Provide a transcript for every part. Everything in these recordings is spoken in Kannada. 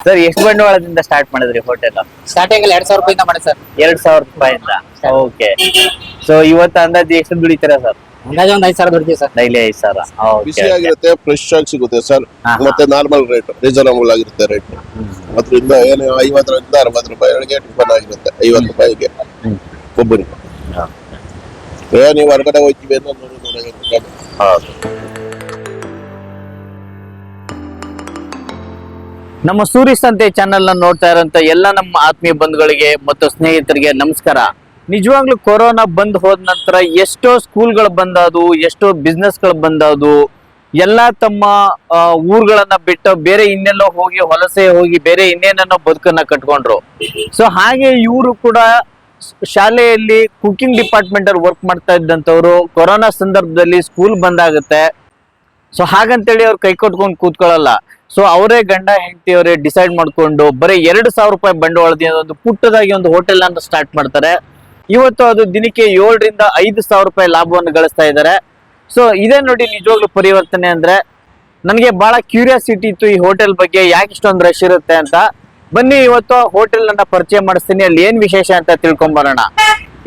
ಸರ್ ಎಷ್ಟು ಬಂಡವಾಳದಿಂದ ಸ್ಟಾರ್ಟ್ ಮಾಡಿದ್ರಿ ಹೋಟೆಲ್ ಸ್ಟಾರ್ಟಿಂಗ್ ಅಲ್ಲಿ ಎರಡ್ ಸಾವಿರ ರೂಪಾಯಿಂದ ಮಾಡಿ ಸರ್ ಎರಡ್ ಸಾವಿರ ರೂಪಾಯಿಂದ? ಓಕೆ ಸೊ ಇವತ್ತು ಅಂದಾಜು ಎಷ್ಟು ದುಡಿತೀರಾ ಸರ್ ಅಂದಾಜು ಒಂದ್ ಐದ್ ಸಾವಿರ ದುಡ್ತೀವಿ ಸರ್ ಡೈಲಿ ಐದು ಸಾವಿರ. ಬಿಸಿ ಆಗಿರುತ್ತೆ ಫ್ರೆಶ್ ಆಗಿ ಸಿಗುತ್ತೆ ಸರ್ ಹಾ, ಹಾ. ಮತ್ತೆ ನಾರ್ಮಲ್ ರೇಟ್ ರೀಸನಬಲ್ ಆಗಿರುತ್ತೆ ರೇಟ್ ಅದರಿಂದ ಏನು ಐವತ್ತರಿಂದ ಅರವತ್ತು ರೂಪಾಯಿಗಳಿಗೆ ಟಿಫನ್ ಆಗಿರುತ್ತೆ ಐವತ್ತು ರೂಪಾಯಿಗೆ. ಹ್ಮ್. ಒಬ್ಬರಿಗೆ ಏ ನೀವು ಹೊರಗಡೆ ಹೋಗ್ತೀವಿ ಅಂದ್ರೆ ನೋಡಿ ನೂರೈವತ್ತು ನಮ್ಮ ಸೂರಿ ಸಂತೆ ಚಾನೆಲ್ನ ನೋಡ್ತಾ ಇರೋಂತ ಎಲ್ಲ ನಮ್ಮ ಆತ್ಮೀಯ ಬಂಧುಗಳಿಗೆ ಮತ್ತು ಸ್ನೇಹಿತರಿಗೆ ನಮಸ್ಕಾರ. ನಿಜವಾಗ್ಲೂ ಕೊರೋನಾ ಬಂದ್ ಹೋದ ನಂತರ ಎಷ್ಟೋ ಸ್ಕೂಲ್ಗಳು ಬಂದಾದು ಎಷ್ಟೋ ಬಿಸ್ನೆಸ್ಗಳು ಬಂದಾದು ಎಲ್ಲ ತಮ್ಮ ಊರುಗಳನ್ನು ಊರುಗಳನ್ನ ಬಿಟ್ಟು ಬೇರೆ ಇನ್ನೆಲ್ಲೋ ಹೋಗಿ ಹೊಲಸೆ ಹೋಗಿ ಬೇರೆ ಇನ್ನೇನನ್ನೋ ಬದುಕನ್ನ ಕಟ್ಕೊಂಡ್ರು. ಸೊ ಹಾಗೆ ಇವರು ಕೂಡ ಶಾಲೆಯಲ್ಲಿ ಕುಕಿಂಗ್ ಡಿಪಾರ್ಟ್ಮೆಂಟ್ ಅಲ್ಲಿ ವರ್ಕ್ ಮಾಡ್ತಾ ಇದ್ದಂಥವ್ರು, ಕೊರೋನಾ ಸಂದರ್ಭದಲ್ಲಿ ಸ್ಕೂಲ್ ಬಂದಾಗುತ್ತೆ. ಸೊ ಹಾಗಂತೇಳಿ ಅವ್ರು ಕೈ ಕೊಟ್ಕೊಂಡು ಕೂತ್ಕೊಳ್ಳಲ್ಲ. ಸೊ ಅವರೇ ಗಂಡ, ಹೆಂಡತಿ ಅವರೇ ಡಿಸೈಡ್ ಮಾಡ್ಕೊಂಡು ಬರೀ ಎರಡು ಸಾವಿರ ರೂಪಾಯಿ ಬಂಡವಾಳದಿಂದ ಒಂದು ಪುಟ್ಟದಾಗಿ ಒಂದು ಹೋಟೆಲ್ ಅಂತ ಸ್ಟಾರ್ಟ್ ಮಾಡ್ತಾರೆ. ಇವತ್ತು ಅದು ದಿನಕ್ಕೆ ಏಳರಿಂದ ಐದು ಸಾವಿರ ರೂಪಾಯಿ ಲಾಭವನ್ನು ಗಳಿಸ್ತಾ ಇದ್ದಾರೆ. ಸೊ ಇದೇ ನೋಡಿ ನಿಜವಾಗ್ಲೂ ಪರಿವರ್ತನೆ ಅಂದ್ರೆ ನನಗೆ ಬಹಳ ಕ್ಯೂರಿಯಾಸಿಟಿ ಇತ್ತು ಈ ಹೋಟೆಲ್ ಬಗ್ಗೆ, ಯಾಕೆ ಇಷ್ಟೊಂದು ರಶ್ ಇರುತ್ತೆ ಅಂತ. ಬನ್ನಿ, ಇವತ್ತು ಹೋಟೆಲ್ ಅನ್ನ ಪರಿಚಯ ಮಾಡಿಸ್ತೀನಿ. ಅಲ್ಲಿ ಏನ್ ವಿಶೇಷ ಅಂತ ತಿಳ್ಕೊಂಬರೋಣ.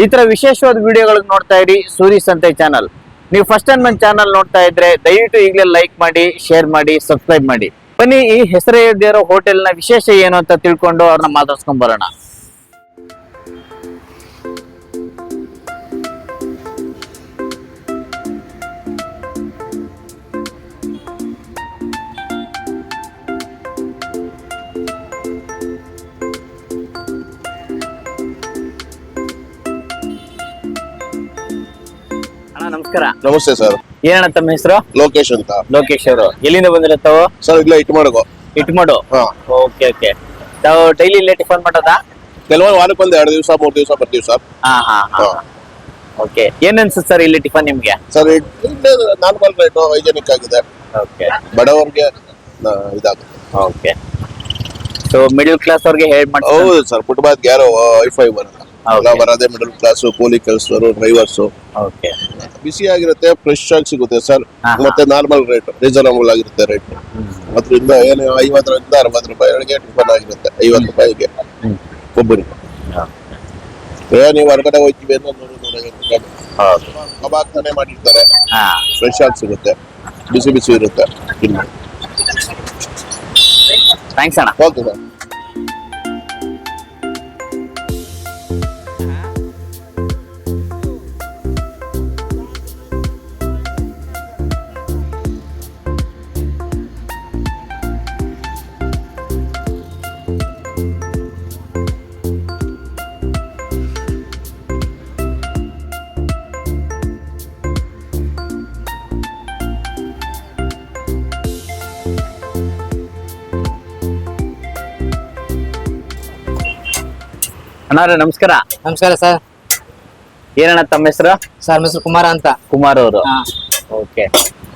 ಈ ತರ ವಿಶೇಷವಾದ ವಿಡಿಯೋಗಳನ್ನ ನೋಡ್ತಾ ಇರಿ. ಸೂರಿ ಸಂತೆ ಚಾನಲ್ ನೀವು ಫಸ್ಟ್ ಟೈಮ್ ನನ್ನ ಚಾನಲ್ ನೋಡ್ತಾ ಇದ್ರೆ ದಯವಿಟ್ಟು ಈಗಲೇ ಲೈಕ್ ಮಾಡಿ ಶೇರ್ ಮಾಡಿ ಸಬ್ಸ್ಕ್ರೈಬ್ ಮಾಡಿ. ಬನ್ನಿ ಈ ಹೆಸರೇ ಇರೋ ಹೋಟೆಲ್ನ ವಿಶೇಷ ಏನು ಅಂತ ತಿಳ್ಕೊಂಡು ಅವ್ರನ್ನ ಮಾತಾಡ್ಸ್ಕೊಂಡ್ ಬರೋಣ. ನಮಸ್ಕಾರ. ನಮಸ್ತೆ ಸರ್. ಏನಣ್ಣ ತಮ್ಮ ಹೆಸರು? ಲೋಕೇಶ್ ಅಂತ. ಲೋಕೇಶ್ ಅವರು. ಎಲ್ಲಿಂದ ಬಂದಿರತ್ತವು ಸರ್ ಇಲ್ಲ ಇಟ್ ಮಾಡೋ ಇಟ್ಮಾಡು? ಹಾ. Okay okay. ತಾವು ಡೈಲಿ ಇಲ್ಲೇ ಟಿಫನ್ ಮಾಡೋದಾ? ಕೆಲವೊಂದು ವಾರಕ್ಕೊಂದು ಎರಡು ದಿವಸ ಮೂರು ದಿವಸ ಬರ್ತೀವಿ ಸರ್. ಹಾ ಹಾ ಹಾ. ಓಕೆ. ಏನ್ ಅನ್ಸುತ್ತೆ ಸರ್ ಇಲ್ಲಿ ಟಿಫನ್ ನಿಮ್ಗೆ? ಸರ್ ನಾರ್ಮಲ್ ರೇಟ್ ಹೈಜೆನಿಕ್ ಆಗಿದೆ. ಓಕೆ. ಬಡವರಿಗೆ ಆ, ಇದಾಗುತ್ತೆ. ಓಕೆ. ಸೊ ಮಿಡಲ್ ಕ್ಲಾಸ್ ಅವ್ರಿಗೆ ಹೇಳಿ ಮಾಡಿ ಹೌದು ಸರ್ ಫುಟ್ಪಾತ್ ಯಾರೋ ವೈಫೈ ಬರಲ್ಲ ಎಲ್ಲ ಬರೋದೇ ಮಿಡಲ್ ಕ್ಲಾಸ್ ಕೂಲಿ ಕೆಲಸದವರು ಡ್ರೈವರ್ಸ್ ಓಕೆ. ಬಿಸಿ ಆಗಿರುತ್ತೆ ಫ್ರೆಶ್ ಆಗಿ ಸಿಗುತ್ತೆ ಸರ್. ಮತ್ತೆ ನಾರ್ಮಲ್ ರೇಟ್ ರೀಸನಬಲ್ ಆಗಿರುತ್ತೆ ರೇಟ್ ಅದರಿಂದ ಏನು ಐವತ್ತರಿಂದ ಅರವತ್ತು ರೂಪಾಯಿ ಟಿಫನ್ ಆಗಿರುತ್ತೆ ಐವತ್ತು ರೂಪಾಯಿಗೆ. ಕೊಬ್ಬರಿ. ಏ ನೀವು ಹೊರಗಡೆ ಹೋಗ್ತೀವಿ ಅಂದ್ರೆ ನೂರು ನೂರೈವತ್ತು ರೂಪಾಯಿ ಹೌದು. ಕಬಾಬ್ ತಾನೇ ಮಾಡಿರ್ತಾರೆ. ಹಾ. ಫ್ರೆಶ್ ಆಗಿ ಸಿಗುತ್ತೆ. ಬಿಸಿ ಬಿಸಿ ಇರುತ್ತೆ. ಥ್ಯಾಂಕ್ಸ್ ಅಣ್ಣ. ಓಕೆ ಸರ್ ಅಣ್ಣವ್ರೆ ನಮಸ್ಕಾರ. ನಮಸ್ಕಾರ ಸರ್. ಏನಣ್ಣ ತಮ್ಮ ಹೆಸರು? ಸರ್ ಮಿಸ್ಟರ್ ಕುಮಾರ ಅಂತ. ಕುಮಾರ್ ಅವರು. ಹಾ. ಓಕೆ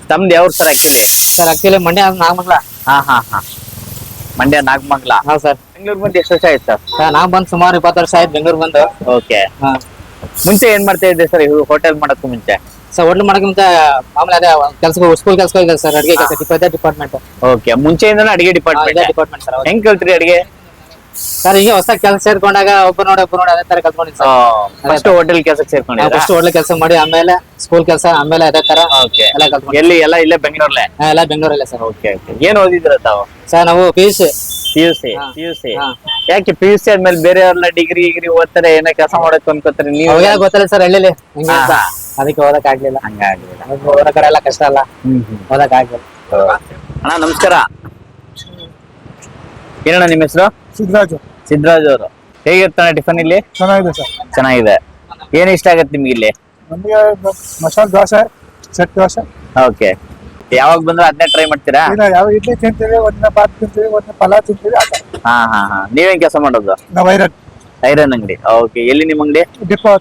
ತಮ್ದು ಯಾವ್ರು sir actually sir actually Mandya Nagamangala. ಹಾ ಹಾ ಹಾ. ಮಂಡ್ಯ ನಾಗಮಂಗ್ಲ. ಹಾ ಸರ್. ಬೆಂಗಳೂರು ಬಂದು ಎಷ್ಟು ವರ್ಷ ಆಯ್ತು ಸರ್? ಸರ್ ನಾವ್ ಬಂದ್ ಸುಮಾರು ಇಪ್ಪತ್ತು ವರ್ಷ ಆಯ್ತು ಬೆಂಗ್ಳೂರ್ ಬಂದು. ಓಕೆ ಹಾ. ಮುಂಚೆ ಏನ್ ಮಾಡ್ತಾ ಇದ್ದೆ ಸರ್ ಹೋಟೆಲ್ ಮಾಡಕ್ಕೂ ಮುಂಚೆ? ಸರ್ ಹೋಟೆಲ್ ಮಾಡಕ್ಕಿಂತ ಮಾಮೂಲಿ ಅದೇ ಕೆಲಸ ಸ್ಕೂಲ್ ಕೆಲಸ ಸರ್ ಅಡಿಗೆ ಕೆಲಸ ಡಿಪಾರ್ಟ್ಮೆಂಟ್ ಓಕೆ ಮುಂಚೆಯಿಂದ ಅಡಿಗೆ ಡಿಪಾರ್ಟ್ಮೆಂಟ್ ಡಿಪಾರ್ಟ್ಮೆಂಟ್ ಸರ್ ಹೆಂಗ್ ಕಲ್ತ್ರಿ ಅಡಿಗೆ? ಸರ್ ಈಗ ಹೊಸ ಕೆಲಸ ಸೇರ್ಕೊಂಡಾಗ ಒಬ್ಬ ನೋಡಿ ಒಬ್ಬ ನೋಡಿ ಅದೇ ತರ ಕಲ್ತ್ಕೊಂಡಿದ್ದೆ ಸರ್. ಫಸ್ಟ್ ಹೋಟೆಲ್ ಕೆಲಸಕ್ಕೆ ಸೇರ್ಕೊಂಡಿದ್ರಾ ಫಸ್ಟ್ ಹೋಟೆಲ್ ಕೆಲಸ ಮಾಡಿ ಆಮೇಲೆ ಸ್ಕೂಲ್ ಕೆಲಸ ಆಮೇಲೆ ಅದೇ ತರ ಓಕೆ ಎಲ್ಲ ಕಲ್ತ್ಕೊಂಡು ಎಲ್ಲಿ ಎಲ್ಲ ಇಲ್ಲೇ ಬೆಂಗಳೂರಲ್ಲೇ ಎಲ್ಲ ಬೆಂಗಳೂರಲ್ಲೇ ಸರ್. ಓಕೆ ಓಕೆ ಏನ್ ಓದಿದ್ರ ತಾವು? ಸರ್ ನಾವು P U C P U C P U C ಯಾಕೆ ಪಿ ಯು ಸಿ ಆದ್ಮೇಲೆ ಬೇರೆಯವ್ರೆಲ್ಲ ಡಿಗ್ರಿ ಗಿಗ್ರಿ ಓದ್ತಾರೆ ಏನೋ ಕೆಲಸ ಮಾಡಕ್ ಅನ್ಕೋತಾರೆ ನೀವು? ಅವಾಗ ಗೊತ್ತಲ್ಲ ಸರ್ ಹಳ್ಳಿಲಿ. ಹಿಂಗೆ. ಅದಕ್ಕೆ ಓದಕ್ ಆಗ್ಲಿಲ್ಲ. ಹಂಗಾಗ್ಲಿಲ್ಲ ಓದೋ ಕಡೆ ಎಲ್ಲ ಕಷ್ಟ ಅಲ್ಲ. ಓದಕ್ ಆಗ್ಲಿಲ್ಲ. ಅಣ್ಣ ನಮಸ್ಕಾರ. ಏನಣ್ಣ ನಿಮ್ಮ ಹೆಸರು? ಸಿದ್ದರಾಜು ಸಿದ್ದರಾಜ್ ಅವರು. ಹೇಗಿರ್ತಾನೆ ಟಿಫನ್ ಇಲ್ಲಿ? ಚೆನ್ನಾಗಿದೆ ಸರ್. ಚೆನ್ನಾಗಿದೆ. ಏನ್ ಇಷ್ಟ ಆಗತ್ತೆ ನಿಮ್ಗೆ ಇಲ್ಲಿ? ನಮಗೆ ಮಸಾಲೆ ದೋಸೆ ಸೆಟ್ ದೋಸೆ. ಓಕೆ. ಯಾವಾಗ ಬಂದ್ರೆ ಅದನ್ನೇ ಟ್ರೈ ಮಾಡ್ತೀರಾ? ಇಲ್ಲ ಯಾವ ಇಡ್ಲಿ ತಿಂತೀವಿ ಒಂದಿನ ಬಾತ್ ತಿಂತೀವಿ ಒಂದಿನ ಪಲಾವ್ ತಿಂತೀವಿ ಆ ಥರ. ಹಾ ಹಾ ಹಾ. ನೀವೇನ್ ಕೆಲಸ ಮಾಡೋದು? ನಾವು ಐರನ್. ಐರನ್ ಅಂಗಡಿ. ಓಕೆ. ಎಲ್ಲಿ ನಿಮ್ ಅಂಗಡಿ? Depot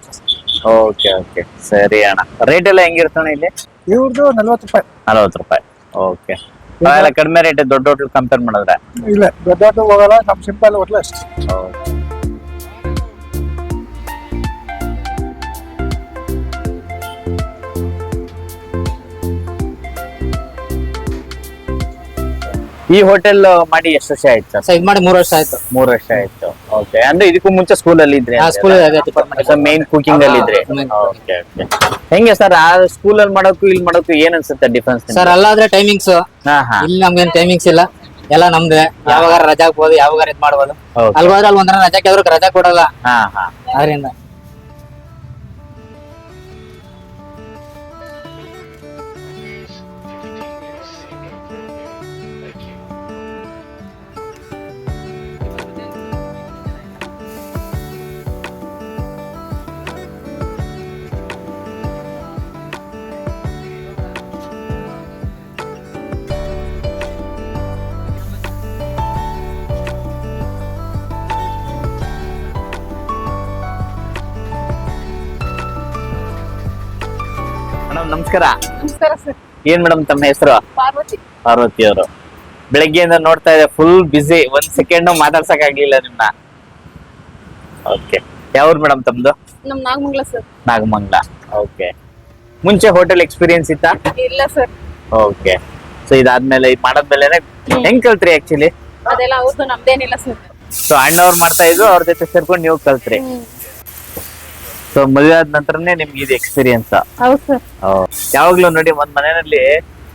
okay okay. ಸರಿ ಅಣ್ಣ. ರೇಟ್ ಎಲ್ಲ ಹೆಂಗಿರ್ತಾನೆ ಇಲ್ಲಿ? ಇವ್ರದ್ದು ನಲ್ವತ್ತು ರೂಪಾಯಿ. ನಲವತ್ತು ರೂಪಾಯಿ. ಓಕೆ. ಕಡಿಮೆ ರೇಟ್ ದೊಡ್ಡ ಹೋಟ್ಲ್ ಕಂಪೇರ್ ಮಾಡಿದ್ರೆ. ಇಲ್ಲ ದೊಡ್ಡ ದೊಡ್ಡ ಹೋಗಲ್ಲ ನಮ್ ಸಿಂಪಲ್ ಹೋಟ್ಲ್ ಅಷ್ಟೇ. ಈ ಹೋಟೆಲ್ ಮಾಡಿ ಎಷ್ಟು ವರ್ಷ ಆಯ್ತು ಸರ್? ಇದ್ ಮಾಡಿ ಮೂರು ವರ್ಷ ಆಯ್ತು. ಮೂರು ವರ್ಷ ಆಯ್ತು. ಓಕೆ ಅಂದ್ರೆ ಇದಕ್ಕೂ ಮುಂಚೆ ಸ್ಕೂಲ್ ಅಲ್ಲಿ ಇದ್ರೆ ಸ್ಕೂಲ್ ಅಲ್ಲಿ. ಮೇನ್ ಕುಕಿಂಗ್ ಅಲ್ಲಿ ಇದ್ರೆ. ಹೆಂಗೆ ಸರ್ ಆ ಸ್ಕೂಲ್ ಅಲ್ಲಿ ಮಾಡೋಕು ಇಲ್ಲಿ ಮಾಡೋಕು ಏನ್ ಅನ್ಸುತ್ತೆ ಡಿಫ್ರೆನ್ಸ್ ಸರ್ ಅಲ್ಲಾದ್ರೆ ಟೈಮಿಂಗ್ಸ್ ಹಾ ಹಾ. ಇಲ್ಲಿ ನಮ್ಗೇನ್ ಟೈಮಿಂಗ್ಸ್ ಇಲ್ಲ. ಎಲ್ಲ ನಮ್ದೆ. ಯಾವಾಗ ರಜಾ ಹಾಕ್ಬೋದು ಯಾವಾಗ ಇದ್ ಮಾಡ್ಬೋದು. ಅಲ್ಲಿ ಹೋದ್ರೆ ಅಲ್ಲಿ ಒಂದ್ರ ರಜಾ ಕೇಳಿದ್ರು ರಜಾ ಕೊಡಲ್ಲ. ಹಾ ಹಾ. ಅದರಿಂದ ನಮಸ್ಕಾರ. ನಮಸ್ಕಾರ ಸರ್. ಏನ್ ಮೇಡಮ್ ತಮ್ಮ ಹೆಸರು? ಪಾರ್ವತಿ. ಪಾರ್ವತಿ ಅವರು. ಬೆಳಗ್ಗೆಯಿಂದ ನೋಡ್ತಾ ಇದೆ ಫುಲ್ ಬಿಸಿ ಒಂದ್ ಸೆಕೆಂಡ್ ಮಾತಾಡ್ಸಕ್ ಆಗ್ಲಿಲ್ಲ ನಿಮ್ನ. ಓಕೆ ಯಾವ್ರು ಮೇಡಮ್ ತಮ್ದು? ನಮ್ ನಾಗಮಂಗಲ ಸರ್. ನಾಗಮಂಗ್ಲ. ಓಕೆ ಮುಂಚೆ ಹೋಟೆಲ್ ಎಕ್ಸ್ಪೀರಿಯನ್ಸ್ ಇತ್ತಾ? ಇಲ್ಲ ಸರ್. ಓಕೆ ಸೊ ಇದಾದ್ಮೇಲೆ ಇದ್ ಮಾಡಾದ್ಮೇಲೆ ಹೆಂಗ್ ಕಲ್ತ್ರಿ ಆಕ್ಚುಲಿ ಅದೆಲ್ಲ ಅವ್ರದ್ದು ನಮ್ದೇನಿಲ್ಲ ಸರ್. ಸೊ ಅಣ್ಣವ್ರು ಮಾಡ್ತಾ ಇದ್ರು ಅವ್ರ ಜೊತೆ ಸೇರ್ಕೊಂಡು ನೀವು ಕಲ್ತ್ರಿ. ಸೊ ಮದುವೆ ಆದ ನಂತರನೇ ನಿಮ್ಗೆ ಇದು ಎಕ್ಸ್ಪೀರಿಯನ್ಸ್ ಹೌದು ಸರ್ ಯಾವಾಗ್ಲೂ ನೋಡಿ ಒಂದ್ ಮನೆಯಲ್ಲಿ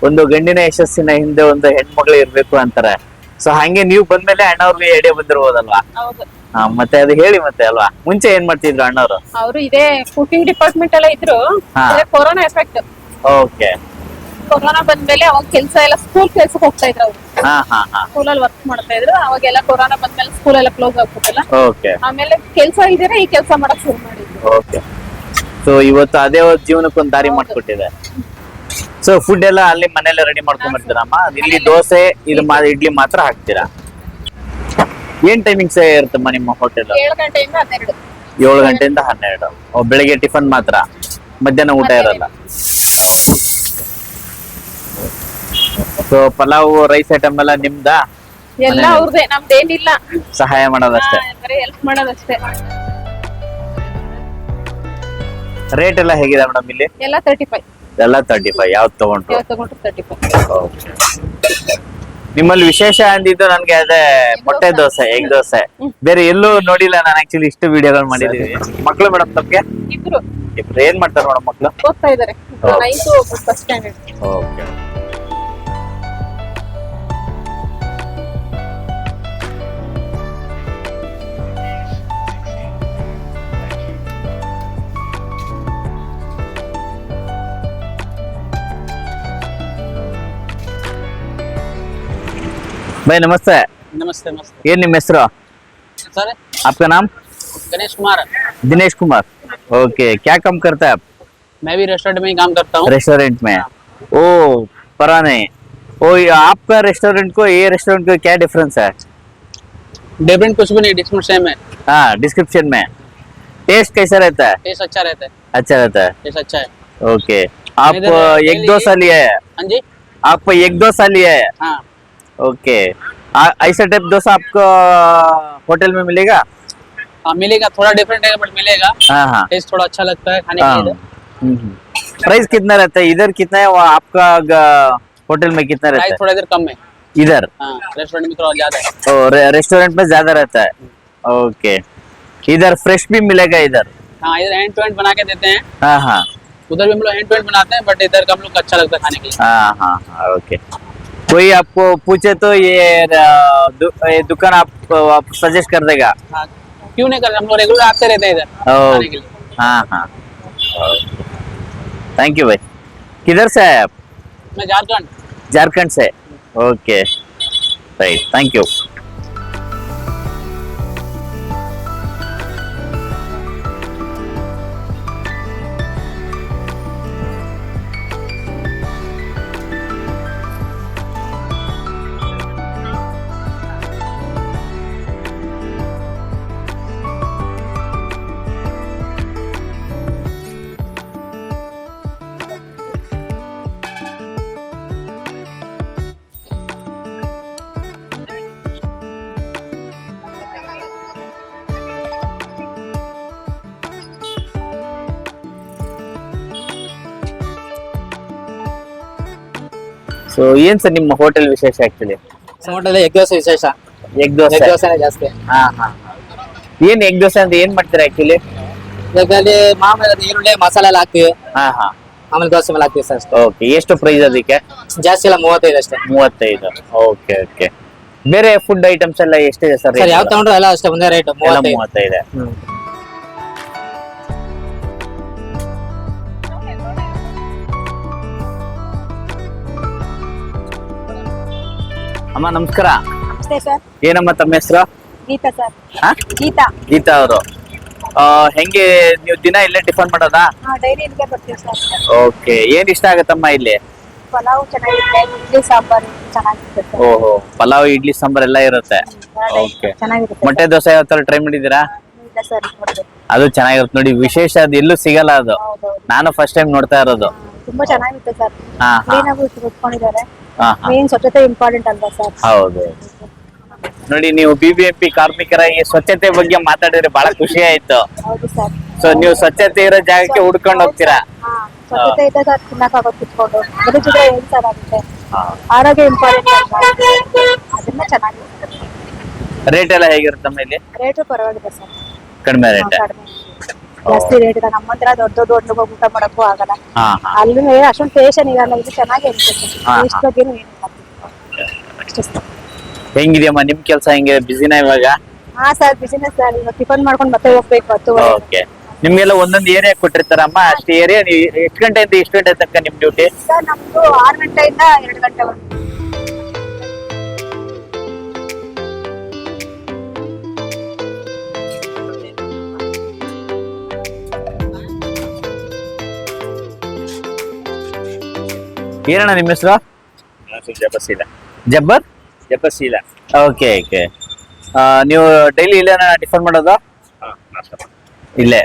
ಒಂದು ಗಂಡಿನ ಯಶಸ್ಸಿನ ಹಿಂದೆ ಒಂದು ಹೆಣ್ಮಗಳು ಇರ್ಬೇಕು ಅಂತಾರೆ. ಸೊ ಹಂಗೆ ನೀವು ಬಂದ್ಮೇಲೆ ಅಣ್ಣವ್ರಿಗೆ ಎಡೆ ಬಂದಿರ್ಬೋದಲ್ವಾ? ಹೌದು. ಹಾ, ಮತ್ತೆ ಅದು ಹೇಳಿ ಮತ್ತೆ ಅಲ್ವಾ? ಮುಂಚೆ ಏನ್ ಮಾಡ್ತಿದ್ರು ಅಣ್ಣವ್ರು? ಅವರು ಇದೇ ಕುಕಿಂಗ್ ಡಿಪಾರ್ಟ್ಮೆಂಟ್ ಎಲ್ಲ ಇದ್ರು. ಹಾ. ಕೊರೋನಾ ಎಫೆಕ್ಟ್ ಓಕೆ ಕೊರೋನಾ ಬಂದ್ಮೇಲೆ ಅವಾಗ ಕೆಲಸ ಎಲ್ಲ ಸ್ಕೂಲ್ ಕೆಲ್ಸಕ್ಕೆ ಹೋಗ್ತಾ ಇದ್ರು ಅವ್ರು. ಹಾ ಹಾ ಹಾ. ಸ್ಕೂಲಲ್ಲಿ ವರ್ಕ್ ಮಾಡ್ತಾ ಇದ್ರು. ಅವಾಗೆಲ್ಲ ಕೊರೋನಾ ಬಂದ್ಮೇಲೆ ಸ್ಕೂಲ್ ಎಲ್ಲ ಕ್ಲೋಸ್ ಆಗ್ಬಿಟ್ಟಲ್ಲ. ಓಕೆ ಆಮೇಲೆ ಕೆಲಸ ಇದ್ರೆ ಈ ಕೆಲಸ ಮಾಡಕ್ ಶುರು ಮಾಡಿದ್ರು ಓಕೆ ಸೊ ಇವತ್ತು ಅದೇ ಒಂದು ಜೀವನಕ್ಕೊಂದು ದಾರಿ ಮಾಡ್ಕೊಟ್ಟಿದೆ. ಸೊ ಫುಡ್ ಎಲ್ಲ ಅಲ್ಲಿ ಮನೆಯಲ್ಲೇ ರೆಡಿ ಮಾಡ್ಕೊಂಡ್ ಬರ್ತೀರಮ್ಮ ಇಲ್ಲಿ ದೋಸೆ ಇದು ಮಾ ಇಡ್ಲಿ ಮಾತ್ರ ಹಾಕ್ತೀರಾ? ಏನ್ ಟೈಮಿಂಗ್ಸ್ ಇರುತ್ತಮ್ಮ ನಿಮ್ಮ ಹೋಟೆಲ್ ಏಳು ಗಂಟೆಯಿಂದ ಹನ್ನೆರಡು. ಏಳು ಗಂಟೆಯಿಂದ ಹನ್ನೆರಡು. ಓ, ಬೆಳಿಗ್ಗೆ ಟಿಫನ್ ಮಾತ್ರ? ಮಧ್ಯಾಹ್ನ ಊಟ ಇರಲ್ಲ. ಸೊ ಪಲಾವ್ ರೈಸ್ ಐಟಮ್ ಎಲ್ಲ ನಿಮ್ದಾ? ಎಲ್ಲ ಅವ್ರದೇ ನಮ್ದೇನಿಲ್ಲ ಸಹಾಯ ಮಾಡೋದಷ್ಟೇ? ಬರೀ ಹೆಲ್ಪ್ ಮಾಡೋದಷ್ಟೇ. ರೇಟ್ ಎಲ್ಲ ಹೇಗಿದೆ ಮೇಡಮ್ ಇಲ್ಲಿ? ಎಲ್ಲ ತರ್ಟಿ ಫೈವ್ ಎಲ್ಲ ತರ್ಟಿ ಫೈವ್ ಯಾವ್ದು ತಗೊಂಡ್ರು? ಯಾವ್ದು ತಗೊಂಡ್ರು ತರ್ಟಿ ಫೈವ್ ನಿಮ್ಮಲ್ಲಿ ವಿಶೇಷ ಅಂದಿದ್ದು ನನ್ಗೆ ಅದೇ ಮೊಟ್ಟೆ ದೋಸೆ. ಎಗ್ ದೋಸೆ. ಬೇರೆ ಎಲ್ಲೂ ನೋಡಿಲ್ಲ ನಾನು ಆಕ್ಚುಲಿ ಇಷ್ಟು ವಿಡಿಯೋಗಳು ಮಾಡಿದೀವಿ. ಮಕ್ಳು ಮೇಡಮ್ ತಮ್ಗೆ? ಇಬ್ರು. ಇಬ್ರು. ಏನ್ ಮಾಡ್ತಾರೆ ಮೇಡಮ್ ಮಕ್ಳು? ಓದ್ತಾ ಇದಾರೆ. ಹೌದು. ಫಸ್ಟ್ ಸ್ಟ್ಯಾಂಡರ್ಡ್ ಓಕೆ भाई नमस्ते ನಮಸ್ತೆ ನಮಸ್ತೆ ಏನ್ ನಿಮ್ಮ ಹೆಸರು ಸರ್ आपका नाम गणेश कुमार दिनेश कुमार ओके क्या काम करता है आप मैं भी रेस्टोरेंट में ही काम करता हूँ रेस्टोरेंट में ओ पुराने ओ ये आपका रेस्टोरेंट को ये रेस्टोरेंट को क्या डिफरेंस है डिफरेंट कुछ भी नहीं डिस्काउंट सेम है हाँ डिस्क्रिप्शन में टेस्ट कैसा रहता है टेस्ट अच्छा रहता है अच्छा रहता है टेस्ट अच्छा है ओके आप इधर एक daily- दो साल लिया है हाँ जी आप एक दो साल लिया है हाँ ओके। ऐसा टाइप डोसा आपको होटल में मिलेगा? हाँ मिलेगा थोड़ा डिफरेंट है बट मिलेगा। हाँ हाँ। टेस्ट थोड़ा अच्छा लगता है खाने हाँ। के लिए। हम्म। प्राइस कितना रहता है? इधर कितना है वहाँ आपका होटल में कितना रहता है? थोड़ा इधर कम है। इधर? हाँ रेस्टोरेंट में थोड़ा ज़्यादा है। ओ, रे, रेस्टोरेंट में ज़्यादा रहता है? ओके। इधर फ्रेश भी मिलेगा इधर? हाँ इधर हैंड टू हैंड बना के देते हैं। हाँ हाँ। उधर भी हम लोग हैंड टू हैंड बनाते हैं बट इधर का हम लोग अच्छा लगता है खाने के लिए। हाँ हाँ हाँ ओके। कोई आपको पूछे तो ये दु, ये दुकान आप, आप सजेस्ट कर देगा। हाँ क्यों नहीं कर हम लोग रेगुलर आते रहते हैं इधर हाँ हाँ। थैंक यू भाई। किधर से आए आप? मैं झारखंड। झारखंड से? Okay right thank you so ಏನ್ ಸರ್ ನಿಮ್ಮ ಹೋಟೆಲ್ ವಿಶೇಷ ಆಕ್ಚುಲಿ ಹೋಟೆಲ್ ಎಗ್ ದೋಸೆ ವಿಶೇಷ. ಎಗ್ ದೋಸೆ. ಎಗ್ ದೋಸೆನೇ ಜಾಸ್ತಿ. ಹಾ ಹಾ. ಏನ್ ಎಗ್ ದೋಸೆ ಅಂತ ಏನ್ ಮಾಡ್ತೀರಾ ಆಕ್ಚುಲಿ ಎಗ್ಗಲ್ಲಿ ಮಾಮೂಲಿ ಅದು ಈರುಳ್ಳಿ ಮಸಾಲೆ ಎಲ್ಲ ಹಾಕ್ತೀವಿ. ಹಾ ಹಾ. ಆಮೇಲೆ ದೋಸೆ ಮೇಲೆ ಹಾಕ್ತೀವಿ ಸರ್ ಓಕೆ ಎಷ್ಟು ಪ್ರೈಸ್ ಅದಕ್ಕೆ ಜಾಸ್ತಿ ಇಲ್ಲ ಮೂವತ್ತೈದು ಅಷ್ಟೇ. ಮೂವತ್ತೈದು. ಓಕೆ ಓಕೆ ಬೇರೆ ಫುಡ್ ಐಟಮ್ಸ್ ಎಲ್ಲ ಎಷ್ಟಿದೆ ಸರ್ ಸರ್ ಯಾವ ತಗೊಂಡ್ರು ಎಲ್ಲ ಅಷ್ಟೇ ಒಂದೇ ರೇಟ್ ಎಲ್ಲ ಮೂವತ್ತೈದು. ಮೂವತ್ತೈದು. ಅಮ್ಮ ನಮಸ್ಕಾರ. ನಮಸ್ತೆ ಸರ್. ಏನಮ್ಮ ತಮ್ಮ ಹೆಸರು? ಗೀತಾ ಸರ್. ಹಾ? ಗೀತಾ. ಗೀತಾ ಅವರು. ಹೆಂಗೆ ನೀವು ದಿನ ಇಲ್ಲೇ ಟಿಫನ್ ಮಾಡೋದಾ? ಹಾ ಡೈಲಿ ಇಲ್ಲಿಗೆ ಬರ್ತೀವಿ ಸರ್. ಓಕೆ ಏನ್ ಇಷ್ಟ ಆಗತ್ತಮ್ಮ ಇಲ್ಲಿ? ಪಲಾವ್ ಚೆನ್ನಾಗಿರುತ್ತೆ ಇಡ್ಲಿ ಸಾಂಬಾರು ಚೆನ್ನಾಗಿರುತ್ತೆ ಸರ್. ಓಹೋ ಪಲಾವ್ ಇಡ್ಲಿ ಸಾಂಬಾರ್ ಎಲ್ಲ ಇರುತ್ತೆ. ಓಕೆ. ಚೆನ್ನಾಗಿರುತ್ತೆ ಮೊಟ್ಟೆ ದೋಸೆ ಯಾವ ತರ ಟ್ರೈ ಮಾಡಿದ್ದೀರಾ? ಇಲ್ಲ ಸರ್ ನೋಡ್ಬೇಕು ಅದು ಚೆನ್ನಾಗಿರುತ್ತೆ ನೋಡಿ ವಿಶೇಷ ಅದು ಎಲ್ಲೂ ಸಿಗಲ್ಲ ಅದು. ಹೌದೌದು. ನಾನು ಫಸ್ಟ್ ಟೈಮ್ ನೋಡ್ತಾ ಇರೋದು. ತುಂಬಾ ಚೆನ್ನಾಗಿತ್ತು ಸರ್. ಹಾ ಹಾ. ಕ್ಲೀನ್ ಆಗಿ ಇಟ್ಕೊಂಡಿದ್ದಾರೆ ಹಾ ಹಾ. ಮೇನ್ ಸ್ವಚ್ಛತೆ ಇಂಪಾರ್ಟೆಂಟ್ ಅಲ್ವಾ ಸರ್? ಹೌದು. ನೋಡಿ ನೀವು ಬಿಬಿಎಂಪಿ ಕಾರ್ಮಿಕರಾಗಿ ಸ್ವಚ್ಛತೆ ಬಗ್ಗೆ ಮಾತಾಡಿದ್ರೆ ಬಹಳ ಖುಷಿ ಆಯ್ತು. ಹೌದು ಸರ್. ಸೊ ನೀವು ಸ್ವಚ್ಛತೆ ಇರೋ ಜಾಗಕ್ಕೆ ಹುಡ್ಕೊಂಡು ಹೋಗ್ತೀರಾ? ಹಾ ಸ್ವಚ್ಛತೆ ಇದ್ದಾಗ ಸರ್ ತಿನ್ನಕ್ಕಾಗೋದು ಕುತ್ಕೊಂಡು. ಬದುಕಿದ್ರೆ ಏನ್ ಸರ್ ಆಗುತ್ತೆ. ಆರೋಗ್ಯ ಇಂಪಾರ್ಟೆಂಟ್ ಅಲ್ವಾ? ಅದನ್ನ ಚೆನ್ನಾಗಿರುತ್ತೆ. ರೇಟ್ ಎಲ್ಲ ಹೇಗಿರುತ್ತೆ ಇಲ್ಲಿ? ರೇಟು ಪರವಾಗಿಲ್ಲ ಸರ್. ಕಡಿಮೆ ರೇಟ್ ಕಡಿಮೆ. ಜಾಸ್ತಿ ರೇಟ್ ಇದೆ ನಮ್ಮಂತರ ದೊಡ್ಡ ದೊಡ್ಡ ಹೋಟ್ಲಿಗೆ ಹೋಗಿ ಊಟ ಮಾಡಕ್ಕೂ ಆಗಲ್ಲ. ಹಾ ಹಾ. ಅಲ್ಲಿ ಅಷ್ಟೊಂದು ಟೇಷನ್ ಇರಲ್ಲ ಇದು ಚೆನ್ನಾಗಿ ಅನ್ಸುತ್ತೆ ಹಾ, ಟೇಸ್ಟ್ ಹಾ. ಬಗ್ಗೆನೂ ಏನಿಲ್ಲ ಅಷ್ಟೇ ಸರ್. ಹೆಂಗಿದೆಯಮ್ಮ ನಿಮ್ ಕೆಲಸ ಹೆಂಗಿದೆ ಬಿಸಿನ ಇವಾಗ? ಹಾ ಸರ್ ಬಿಸಿನೆಸ್ ಸರ್. ಇವಾಗ ಟಿಫನ್ ಮಾಡ್ಕೊಂಡು ಮತ್ತೆ ಹೋಗ್ಬೇಕು ಹತ್ತುವರೆ. ಓಕೆ. ನಿಮ್ಗೆಲ್ಲ ಒಂದೊಂದು ಏರಿಯಾ ಕೊಟ್ಟಿರ್ತಾರಮ್ಮ? ಅಷ್ಟು ಏರಿಯಾ ಎಷ್ಟು ಗಂಟೆಯಿಂದ ಎಷ್ಟು ಗಂಟೆ ತನಕ ನಿಮ್ ಡ್ಯೂಟಿ ಸರ್ ನಮ್ದು ಆರು ಗಂಟೆಯಿಂದ ಎರಡು ಗಂಟೆವರೆಗೂ ಏನಣ್ಣ ನಿಮ್ಮ ಹೆಸರು? ಜಪಶೀಲ ಜಬ್ಬರ್? ಜಪಶೀಲ ಓಕೆ ಓಕೆ. ನೀವು ಡೈಲಿ ಇಲ್ಲೇನ ಟಿಫನ್ ಮಾಡೋದು. ಇಲ್ಲೇ?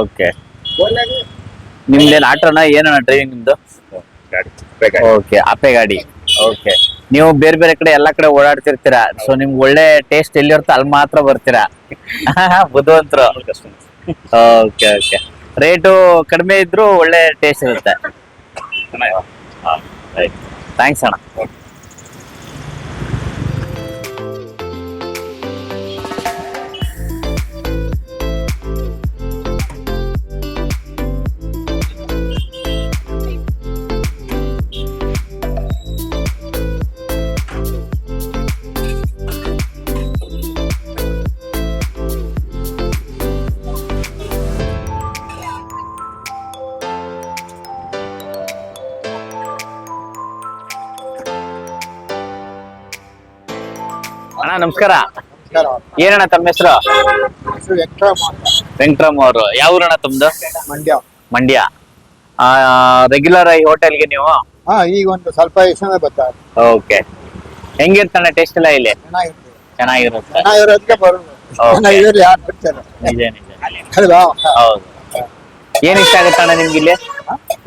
ಓಕೆ. ನಿಮ್ದೇನು ಆಟೋನ ಏನಣ್ಣ ಡ್ರೈವಿಂಗ್ ನಿಮ್ದು? ಓಕೆ ಅಪ್ಪೆ ಗಾಡಿ. ಓಕೆ. ನೀವು ಬೇರೆ ಬೇರೆ ಕಡೆ ಎಲ್ಲಾ ಕಡೆ ಓಡಾಡ್ತಿರ್ತೀರಾ? ಸೊ ನಿಮ್ಗೆ ಒಳ್ಳೆ ಟೇಸ್ಟ್ ಎಲ್ಲಿರುತ್ತೋ ಅಲ್ಲಿ ಮಾತ್ರ ಬರ್ತೀರಾ? ಬುದ್ಧಿವಂತರು. Okay okay. ರೇಟು ಕಡಿಮೆ ಇದ್ರೂ ಒಳ್ಳೆ ಟೇಸ್ಟ್ ಇರುತ್ತೆ. ಹಾ ಥ್ಯಾಂಕ್ಸ್ ಅಣ್ಣ ಅಣ್ಣ. ನಮಸ್ಕಾರ. ಏನಣ್ಣ ತಮ್ಮ ಹೆಸರು? ವೆಂಕಟರಾಮ್ ಅವರು. ಯಾವ ಊರಣ್ಣ ತಮ್ದು? ಮಂಡ್ಯ. ಮಂಡ್ಯ. ರೆಗ್ಯುಲರ್ ಆಗಿ ಹೋಟೆಲ್ಗೆ ನೀವು? ಹಾ ಈಗ ಒಂದು ಸ್ವಲ್ಪ ಬರ್ತಾರೆ. ಓಕೆ ಹೆಂಗಿರ್ತಣ್ಣ ಟೇಸ್ಟ್ ಎಲ್ಲ ಇಲ್ಲಿ? ಚೆನ್ನಾಗಿರುತ್ತೆ. ಚೆನ್ನಾಗಿರೋದಕ್ಕೆ ಬರೋದು. Okay. ಚೆನ್ನಾಗಿರೋದು ಯಾರು ಬಿಡ್ತಾರೆ ನಿಜ ನಿಜ ಅಲ್ವಾ? ಹೌದು. ಏನ್ ಇಷ್ಟ ಆಗುತ್ತಣ್ಣ ನಿಮ್ಗೆ ಇಲ್ಲಿ?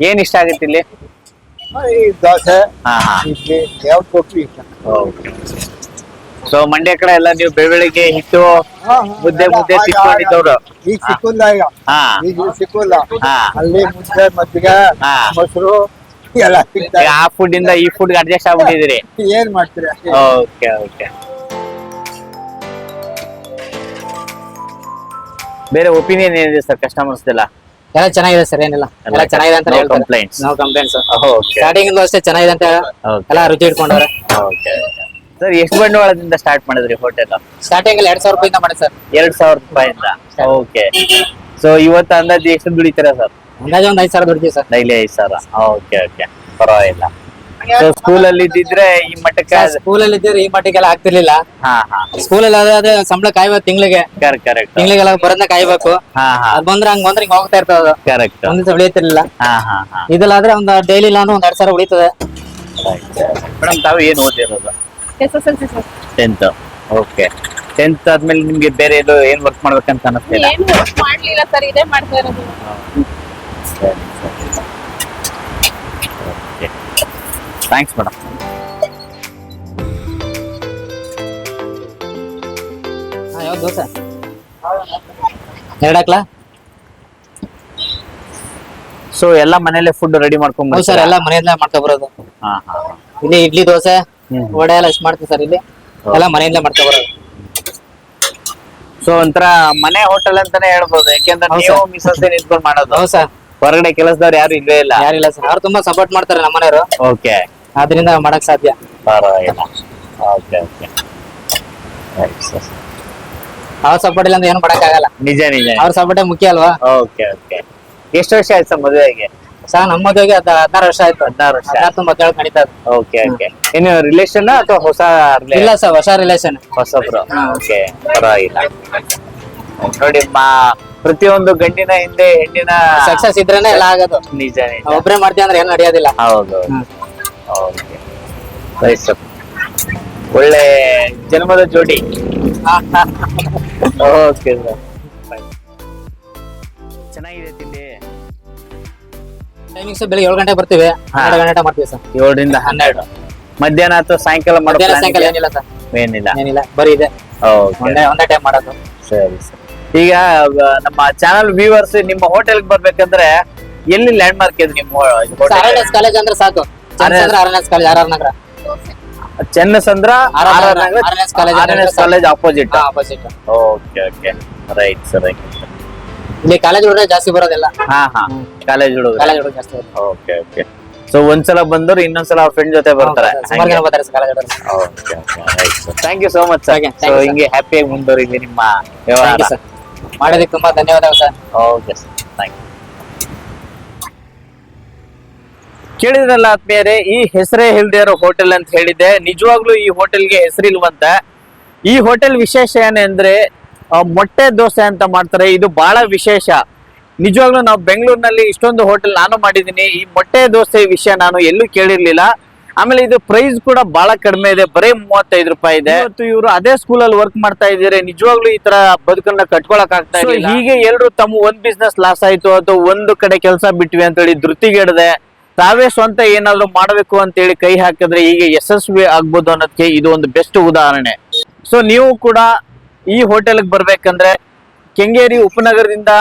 ಏನ್ ಇಷ್ಟ ಆಗುತ್ತೆ ಇಲ್ಲಿ? ಈ ದೋಸೆ ಹಾ ಹಾ. ಇಡ್ಲಿ ಯಾವ್ದು ಕೊಟ್ಟು ಇಷ್ಟ. ಸೊ ಮಂಡ್ಯ ಕಡೆ ಎಲ್ಲ ನೀವು ಬೆಳಿಗ್ಗೆ ಹಿಟ್ಟು ಮುದ್ದೆ ಮುದ್ದೆ ತಿಕ್ಕೊಂಡಿದ್ದವ್ರು. ಈಗ ಸಿಕ್ಕಿಲ್ಲ ಈಗ. ಹಾ. ಈಗ ಸಿಕ್ಕಿಲ್ಲ. ಹಾ. ಅಲ್ಲಿ ಮುದ್ದೆ ಮಜ್ಜಿಗೆ ಹಾ. ಮೊಸರು ಎಲ್ಲ ಆ ಫುಡ್ ಇಂದ ಈ ಫುಡ್ ಅಡ್ಜಸ್ಟ್ ಆಗ್ಬಿಟ್ಟಿದ್ದೀರಿ. ಏನ್ ಮಾಡ್ತೀರಿ? ಓಕೆ ಓಕೆ ಬೇರೆ ಒಪಿನಿಯನ್ ಏನಿದೆ ಸರ್ ಕಸ್ಟಮರ್ಸ್ ಎಲ್ಲ ಎಲ್ಲ ಚೆನ್ನಾಗಿದೆ ಸರ್ ಏನಿಲ್ಲ. ಎಲ್ಲ ಚೆನ್ನಾಗಿದೆ ಅಂತ No ಹೇಳ್ತಾರೆ. complaints. No complaints okay starting ಇಂದ ಅಷ್ಟೇ ಚೆನ್ನಾಗಿದೆ ಅಂತ ಎಲ್ಲಾ ಎಲ್ಲ ರುಚಿ ಇಟ್ಕೊಂಡವ್ರೆ. ಓಕೆ ಸರ್ ಎಷ್ಟು ಬಂಡವಾಳದಿಂದ ಸ್ಟಾರ್ಟ್ ಮಾಡಿದ್ರಿ ಹೋಟೆಲ್ ಸ್ಟಾರ್ಟಿಂಗ್ ಅಲ್ಲಿ ಎರಡ್ ಸಾವಿರ ರೂಪಾಯಿಂದ ಮಾಡಿ ಸರ್ ಎರಡ್ ಸಾವಿರ ರೂಪಾಯಿಂದ? ಓಕೆ ಸೊ ಇವತ್ತು ಅಂದಾಜು ಎಷ್ಟು ದುಡಿತೀರಾ ಸರ್ ಅಂದಾಜು ಒಂದ್ ಐದ್ ಸಾವಿರ ದುಡಿತೀವಿ ಸರ್ ಡೈಲಿ ಐದು ಸಾವಿರ. ಓಕೆ ಓಕೆ ಪರವಾಗಿಲ್ಲ. ಸೊ ಸ್ಕೂಲ್ ಅಲ್ಲಿ ಇದ್ದಿದ್ರೆ ಈ ಮಟ್ಟಕ್ಕೆ ಸ್ಕೂಲ್ ಅಲ್ಲಿ ಇದ್ದರೆ ಈ ಮಟ್ಟಿಗೆಲ್ಲ ಆಗ್ತಿರ್ಲಿಲ್ಲ. ಹಾ ಹಾ. ಸ್ಕೂಲ್ ಅಲ್ಲಿ ಆದ್ರೆ ಸಂಬಳ ಕಾಯ್ಬೇಕು ತಿಂಗಳಿಗೆ. ಕರೆಕ್ಟ್ ಕರೆಕ್ಟ್ ತಿಂಗಳಿಗೆಲ್ಲ ಬರೋದನ್ನ ಕಾಯ್ಬೇಕು. ಹಾ ಹಾ. ಅದ್ ಬಂದ್ರೆ ಹಂಗ್ ಬಂದ್ರೆ ಹಿಂಗ್ ಹೋಗ್ತಾ ಇರ್ತದ ಕರೆಕ್ಟ್ ಒಂದ್ ದಿವಸ ಉಳಿಯತಿರ್ಲಿಲ್ಲ ಹಾ ಹಾ ಹಾ. ಇದಲ್ಲಾದ್ರೆ ಒಂದ್ ಡೈಲಿ ಇಲ್ಲ ಅಂದ್ರೆ ಒಂದ್ ಎರಡ್ ಸಾವಿರ ಉಳಿತದೆ. ಮೇಡಮ್ ತಾವು ಏನ್ ಓದಿರೋದು? S S L C sir tenth okay tenth ಆದ್ಮೇಲೆ ನಿಮ್ಗೆ ಬೇರೆ ಇದು ಏನ್ ವರ್ಕ್ ಮಾಡ್ಬೇಕಂತ ಅನಿಸ್ತಿಲ್ಲ ಏನು ವರ್ಕ್ ಮಾಡ್ಲಿಲ್ಲ ಸರ್ ಇದೇ ಮಾಡ್ತಾ ಇರೋದು. ಥ್ಯಾಂಕ್ಸ್ ಮೇಡಮ್ ಹಾ ಯಾವ್ದು ದೋಸೆ? ಎರಡ್ ಹಾಕ್ಲಾ? ಸೊ ಎಲ್ಲ ಮನೇಲೆ ಫುಡ್ ರೆಡಿ ಮಾಡ್ಕೊಂಡ್ ಹೌದು ಸರ್ ಎಲ್ಲ ಮನೆಯಲ್ಲೇ ಮಾಡ್ಕೊ ಬರೋದು. ಹಾ ಹಾ. ಇಲ್ಲಿ ಇಡ್ಲಿ ದೋಸೆ. ವಡೆ ಎಲ್ಲ ಎಷ್ಟು ಮಾಡ್ತೀವಿ ಸರ್ ಇಲ್ಲಿ? ಎಲ್ಲ ಮನೆಯಿಂದ ಮಾಡ್ತಾ ಬರೋದು. ಸೊ ಒಂಥರ ಮನೆ ಹೋಟೆಲ್ ಅಂತಾನೆ ಹೇಳ್ಬೋದು. ಯಾಕೆಂದ್ರೆ ಹೌದು ನೀವು sir. ಮಿಸಸ್ ನಿಂತ್ಕೊಂಡು ಮಾಡೋದು? ಹೌದು ಸರ್. ಹೊರಗಡೆ ಕೆಲಸದವ್ರು ಯಾರು ಇಲ್ವೇ ಇಲ್ಲ. ಯಾರಿಲ್ಲ ಸರ್. ಅವ್ರು ತುಂಬಾ ಸಪೋರ್ಟ್ ಮಾಡ್ತಾರೆ ನಮ್ಮ ಮನೆಯವರು. ಓಕೆ ಆದ್ರಿಂದ ಮಾಡಕ್ ಸಾಧ್ಯ. ಪರವಾಗಿಲ್ಲ. ಓಕೆ ಓಕೆ ಅವ್ರ ಸಪೋರ್ಟ್ ಇಲ್ಲ ಅಂದ್ರೆ ಏನು ಮಾಡಕ್ ಆಗಲ್ಲ ನಿಜ ನಿಜ. ಅವ್ರ ಸಪೋರ್ಟೇ ಮುಖ್ಯ ಅಲ್ವಾ? ಓಕೆ ಓಕೆ ಎಷ್ಟು ವರ್ಷ ಆಯ್ತು ಸರ್ ಮದುವೆಗೆ? ಸರ್ ನಮ್ಮ ಮದುವೆಗೆ ಹದ್- ಹದಿನಾರು ವರ್ಷ ಆಯ್ತು. ಹದಿನಾರು ವರ್ಷ. ಹದಿನಾರು ನಡೀತಾ ಇದೆ. ಓಕೆ ಓಕೆ ಏನು ರಿಲೇಷನ್ ಅಥವಾ ಹೊಸ ಇಲ್ಲ ಸರ್ ಹೊಸ ರಿಲೇಷನ್ ಹೊಸಬ್ರು. ಓಕೆ ಪರವಾಗಿಲ್ಲ. ನೋಡಿ ಮಾ ಪ್ರತಿಯೊಂದು ಗಂಡಿನ ಹಿಂದೆ ಹೆಣ್ಣಿನ ಸಕ್ಸಸ್ ಇದ್ರೇನೆ ಎಲ್ಲ ಆಗೋದು. ನಿಜ ನಿಜ ಒಬ್ರೇ ಮಾಡ್ತೀವಿ ಅಂದ್ರೆ ಏನು ನಡೆಯೋದಿಲ್ಲ. ಹೌದು ಹ್ಮ್. ಓಕೆ ರೈಟ್ ಒಳ್ಳೆ ಜನ್ಮದ ಜೋಡಿ. ಓಕೆ ಸರ್ ಟೈಮಿಂಗ್ಸ್ ಬೆಳಿಗ್ಗೆ ಏಳು ಗಂಟೆ ಬರ್ತೀವಿ. ಹನ್ನೆರಡು ಗಂಟೆ ಮಾಡ್ತೀವಿ ಸರ್. ಏಳರಿಂದ ಹನ್ನೆರಡು. ಮಧ್ಯಾಹ್ನ ಅಥವಾ ಸಾಯಂಕಾಲ ಮಾಡೋ ಮಧ್ಯಾಹ್ನ ಸಾಯಂಕಾಲ ಏನಿಲ್ಲ ಸರ್. ಏನಿಲ್ಲ. ಏನಿಲ್ಲ. ಬರೀ ಇದೆ. ಓಕೆ ಒಂದೇ ಒಂದೇ ಟೈಮ್ ಮಾಡೋದು. ಸರಿ ಸರಿ. ಈಗ ಆ, ನಮ್ಮ ಚಾನಲ್ ವ್ಯೂವರ್ಸ್ ನಿಮ್ಮ ಹೋಟೆಲ್ ಬರ್ಬೇಕಂದ್ರೆ ಎಲ್ಲಿ ಲ್ಯಾಂಡ್ ಮಾರ್ಕ್ ಇದೆ ನಿಮ್ಮ ಹೋಟೆಲ್ ಕಾಲೇಜ್ ಅಂದ್ರೆ ಸಾಕು. N college R R Nagar. Chennasandra R R Nagar, RNS college college opposite opposite okay okay right sir ಇಲ್ಲಿ ಕಾಲೇಜ್ ಹುಡುಗ ಜಾಸ್ತಿ ಬರೋದಿಲ್ಲ. ಹಾ ಹಾ. ಕಾಲೇಜ್ ಹುಡುಗ ಕಾಲೇಜ್ ಹುಡುಗರು ಜಾಸ್ತಿ ಬರೋದು. ಓಕೆ ಓಕೆ ಸೊ ಒಂದ್ಸಲ ಬಂದ್ರು ಇನ್ನೊಂದ್ಸಲ ಫ್ರೆಂಡ್ ಜೊತೆ ಬರ್ತಾರೆ. ಸುಮಾರು ಜನ ಬರ್ತಾರೆ ಕಾಲೇಜ್ ಹುಡುಗರು. Thank you so much sir Okay, thank so you, sir. ಹಿಂಗೆ ಹ್ಯಾಪಿಯಾಗಿ ಮುಂದುವರಿಲಿ ನಿಮ್ಮ ವ್ಯವಹಾರ. ಸರ್ ಮಾಡೋದಕ್ಕೆ ತುಂಬಾ ಧನ್ಯವಾದಗಳು sir okay sir thank you ಕೇಳಿದ್ರಲ್ಲ ಆತ್ಮೀಯರೇ ಈ ಹೆಸರೇ ಇಲ್ದೇ ಇರೋ ಹೋಟೆಲ್ ಅಂತ ಹೇಳಿದ್ದೆ. ನಿಜವಾಗ್ಲೂ ಈ ಹೋಟೆಲ್ಗೆ ಹೆಸರಿಲ್ವಂತೆ. ಈ ಹೋಟೆಲ್ ವಿಶೇಷ ಏನಂದ್ರೆ ಮೊಟ್ಟೆ ದೋಸೆ ಅಂತ ಮಾಡ್ತಾರೆ. ಇದು ಬಹಳ ವಿಶೇಷ. ನಿಜವಾಗ್ಲೂ ನಾವು ಬೆಂಗಳೂರಿನಲ್ಲಿ ಇಷ್ಟೊಂದು ಹೋಟೆಲ್ ನಾನು ಮಾಡಿದ್ದೀನಿ. ಈ ಮೊಟ್ಟೆ ದೋಸೆ ವಿಷಯ ನಾನು ಎಲ್ಲೂ ಕೇಳಿರ್ಲಿಲ್ಲ. ಆಮೇಲೆ ಇದು ಪ್ರೈಸ್ ಕೂಡ ಬಹಳ ಕಡಿಮೆ ಇದೆ. ಬರೀ ಮೂವತ್ತೈದು ರೂಪಾಯಿ ಇದೆ. ಇವತ್ತು ಇವರು ಅದೇ ಸ್ಕೂಲ್ ಅಲ್ಲಿ ವರ್ಕ್ ಮಾಡ್ತಾ ಇದ್ದಾರೆ. ನಿಜವಾಗ್ಲೂ ಈ ತರ ಬದುಕನ್ನ ಕಟ್ಕೊಳಕ್ ಆಗ್ತಾ ಇದೆ ಹೀಗೆ ಎಲ್ಲರೂ ತಮ್ಮ ಒಂದ್ ಬಿಸ್ನೆಸ್ ಲಾಸ್ ಆಯ್ತು. ಅಥವಾ ಒಂದು ಕಡೆ ಕೆಲಸ ಬಿಟ್ವಿ ಅಂತ ಹೇಳಿ ಧೃತಿಗೆಡದೆ. ತಾವೇ ಸ್ವಂತ ಏನಾದ್ರು ಮಾಡಬೇಕು ಅಂತ ಹೇಳಿ ಕೈ ಹಾಕಿದ್ರೆ ಹೀಗೆ ಯಶಸ್ವಿ ಆಗ್ಬೋದು ಅನ್ನೋದಕ್ಕೆ ಇದು ಒಂದು ಬೆಸ್ಟ್ ಉದಾಹರಣೆ. ಸೊ ನೀವು ಕೂಡ ಈ ಹೋಟೆಲ್ಗೆ ಬರ್ಬೇಕಂದ್ರೆ ಕೆಂಗೇರಿ ಉಪನಗರದಿಂದ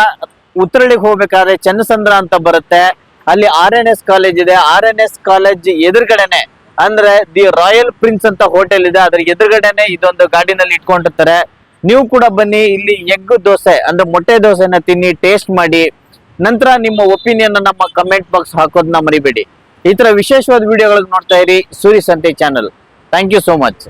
ಉತ್ತರಳಿಗೆ ಹೋಗ್ಬೇಕಾದ್ರೆ ಚನ್ನಸಂದ್ರ ಅಂತ ಬರುತ್ತೆ. ಅಲ್ಲಿ ಆರ್ ಎನ್ ಎಸ್ ಕಾಲೇಜ್ ಇದೆ. ಆರ್ ಎನ್ ಎಸ್ ಕಾಲೇಜ್ ಎದುರುಗಡೆನೆ ಅಂದ್ರೆ ದಿ ರಾಯಲ್ ಪ್ರಿನ್ಸ್ ಅಂತ ಹೋಟೆಲ್ ಇದೆ. ಅದ್ರ ಎದುರುಗಡೆನೆ ಇದೊಂದು ಗಾಡಿನಲ್ಲಿ ಇಟ್ಕೊಂಡಿರ್ತಾರೆ. ನೀವು ಕೂಡ ಬನ್ನಿ, ಇಲ್ಲಿ ಎಗ್ ದೋಸೆ ಅಂದ್ರೆ ಮೊಟ್ಟೆ ದೋಸೆನ ತಿನ್ನಿ, ಟೇಸ್ಟ್ ಮಾಡಿ. ನಂತರ ನಿಮ್ಮ ಒಪಿನಿಯನ್ ನಮ್ಮ ಕಮೆಂಟ್ ಬಾಕ್ಸ್ ಹಾಕೋದನ್ನ ಮರಿಬೇಡಿ. ಈ ತರ ವಿಶೇಷವಾದ ವಿಡಿಯೋಗಳನ್ನ ನೋಡ್ತಾ ಇರಿ. Suri Santhe channel. Thank you so much